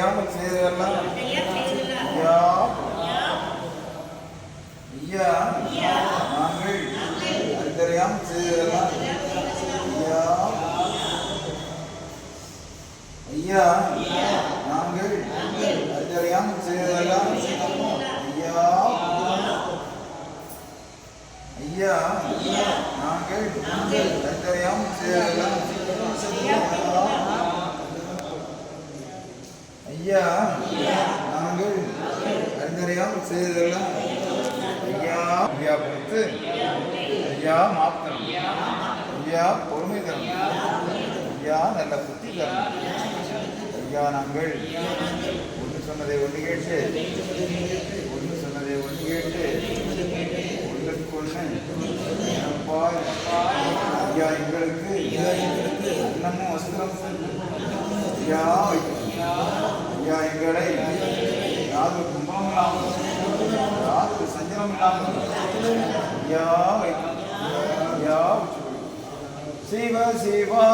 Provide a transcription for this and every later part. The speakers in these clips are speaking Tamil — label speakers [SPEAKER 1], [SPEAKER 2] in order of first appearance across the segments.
[SPEAKER 1] அறிந்தறியாமல் செய்ததெல்லாம் ஐயா ஐயா நாங்கள் அறிந்தறியாமல் செய்ததெல்லாம் ஐயா. ஐயா. நாங்கள் அறிந்தறியாமல் செய்ததெல்லாம் ஐயா. ஐயா. நாங்கள் அறிந்தறியாமல் செய்ததெல்லாம் ஐயா நாங்கள் அறிந்தறியாமல் செய்ததெல்லாம் ஐயா ஐயா பொறுத்து ஐயா மாத்தரம் ஐயா பொறுமை தரணும். ஐயா நல்ல புத்தி தரணும். ஐயா நாங்கள் ஒன்று சொன்னதை ஒன்று கேட்டு ஒன்று சொன்னதை ஒன்று கேட்டு ஒன்றுக்கு ஒன்று ஐயா எங்களுக்கு அன்னமும் வஸ்திரம் ஐயா ஐயா எங்களை யாதொரு கும்பலம் இல்லாமல் யாதொரு சஞ்சலம் இல்லாமல் ஐயா ஐயா சிவ சிவா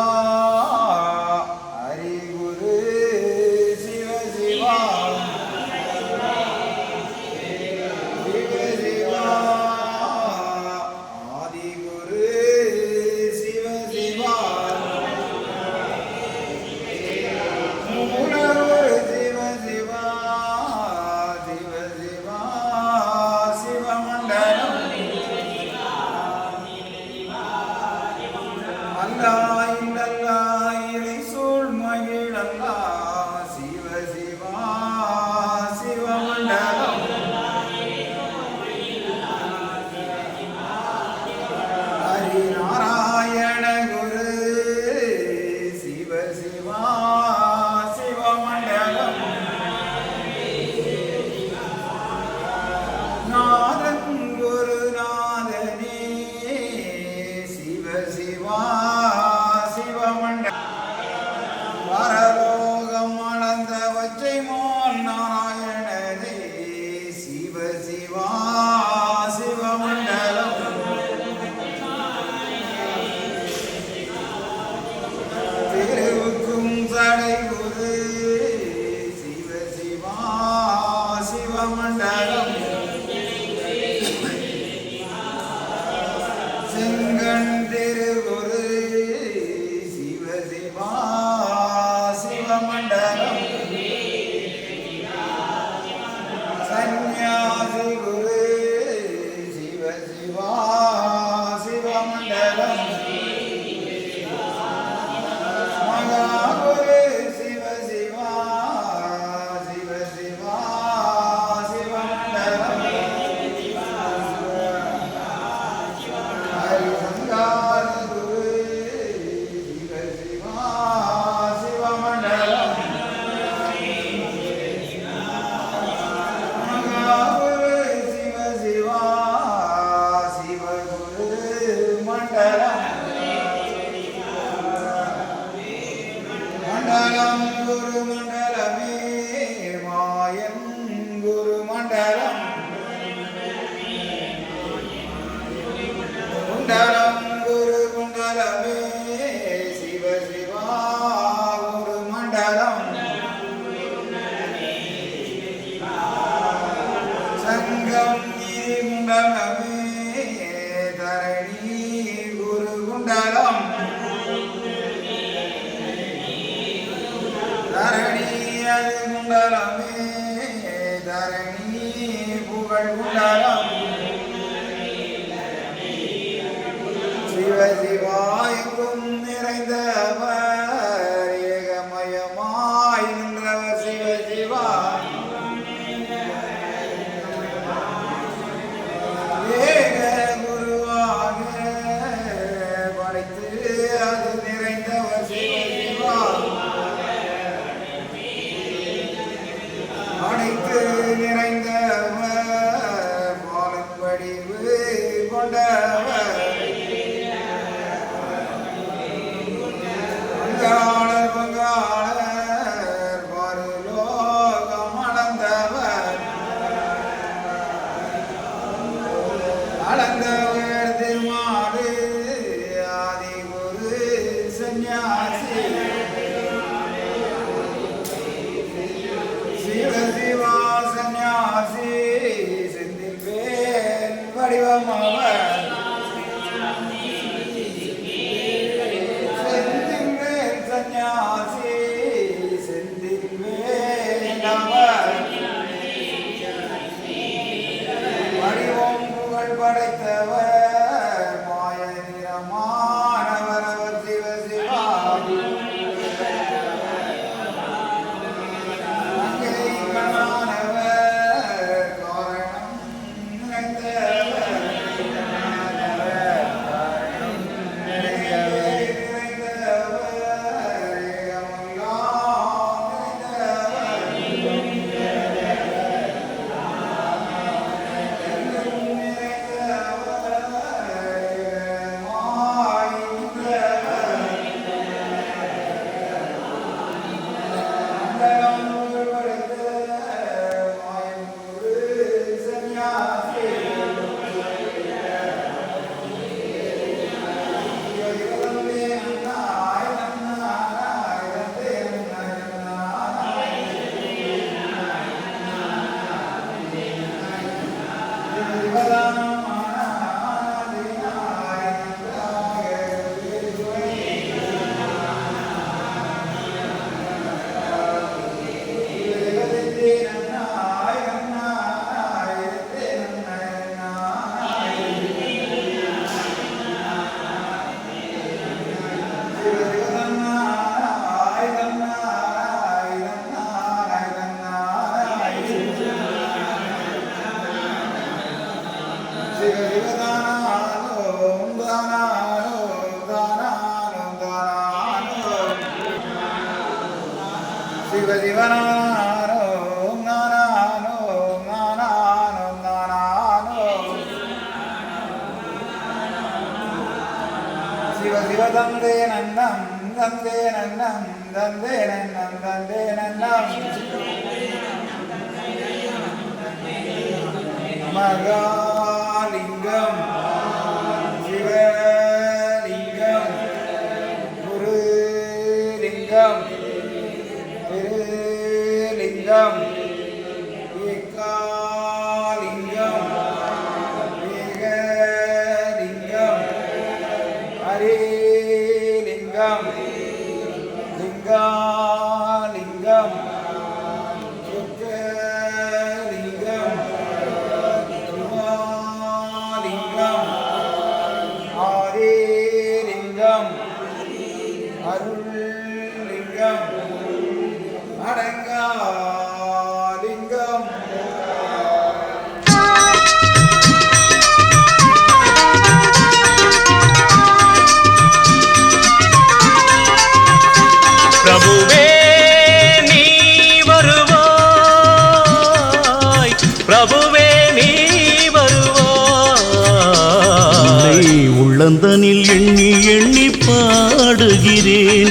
[SPEAKER 1] குரு மண்டலம். perguntar சிவ தந்தே நன்னம் தந்தே நன்னம் தந்தே நன்னம் தந்தே நன்னம் மகாலிங்கம் சிவலிங்கம் குருலிங்கம் திருலிங்கம்
[SPEAKER 2] ஏகா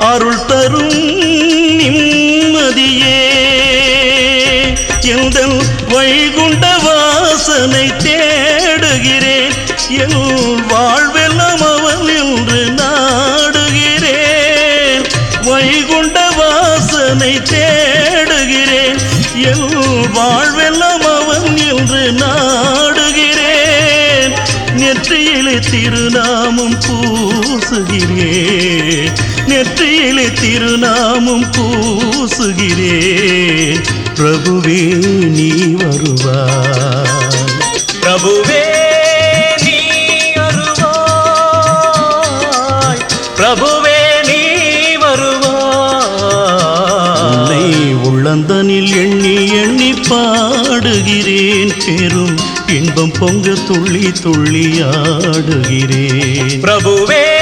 [SPEAKER 2] அருள் தரும் நிம்மதியே. எந்த வைகுண்ட வாசனை தேடுகிறேன். என் வாழ்வெல்லாம் அவன் என்று நாடுகிறேன். வைகுண்ட வாசனை தேடுகிறேன். என் வாழ்வெல்லாம் அவன் என்று நாடுகிறேன். நெற்றியிலே திருநாமம் பூசுகிறேன். நெற்றியிலே திருநாமம் பூசுகிறேன் பிரபுவே நீ வருவாய்.
[SPEAKER 3] பிரபுவே நீ வருவாய். பிரபுவே நீ வருவாய்.
[SPEAKER 2] உள்ளந்தனில் எண்ணி எண்ணி பாடுகிறேன். பெரும் இன்பம் பொங்க துள்ளி துள்ளி ஆடுகிறேன்.
[SPEAKER 3] பிரபுவே